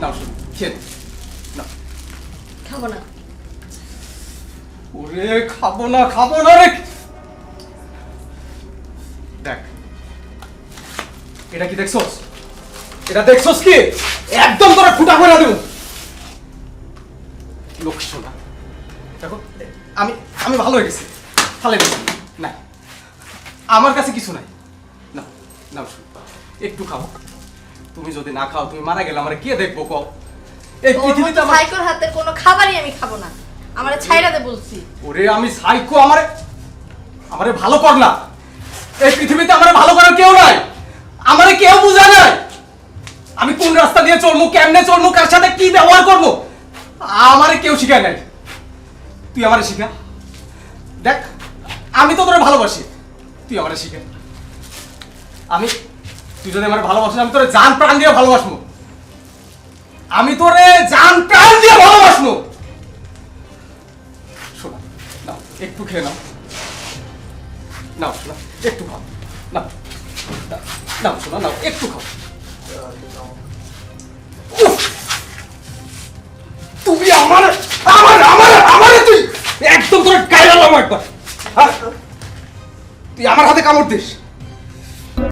নাও এটা কি দেখছস? এটা দেখছস কি? একদম তোরা ফুটা করে দেব। লোক শোনা। দেখো আমি আমি ভালো হয়ে গেছি। ফালে না আমার কাছে কিছু নাই। না না একটু খাব তুমি যদি না খাও তুমি মারা গেলে আমার কে দেখব কও? এই পৃথিবীতে আমার সাইকোর হাতে কোনো খাবারই আমি খাব না। আমারে ছাইরা দে বলছি। ওরে আমি সাইকো আমারে আমারে ভালো কর না। এই পৃথিবীতে আমারে ভালো করার কেউ নাই। আমারে কেউ বুঝা নাই। আমি কোন রাস্তা দিয়ে চলবো কেমনে চলবো কার সাথে কি ব্যবহার করব? আমারে কেউ শিখায় নাই। তুই আমারে শিখা। দেখ আমি তো তোরে ভালোবাসি। তুই আমারে শিখা। আমি তুই যদি আমার ভালোবাসিস আমি তোরে জান প্রাণ দিয়ে ভালোবাসবো। আমি তোরে জান প্রাণ দিয়ে ভালোবাসবো। শোনা নাও একটু খেয়ে নাও। নাও শোনা একটু খাও। নাও নাও, শোনা নাও একটু খাও! তুমি আমার আমার আমার আমার তুই একদম তোর গায়ে লাগাম একবার। হ্যাঁ? তুই আমার হাতে কামড় দিস।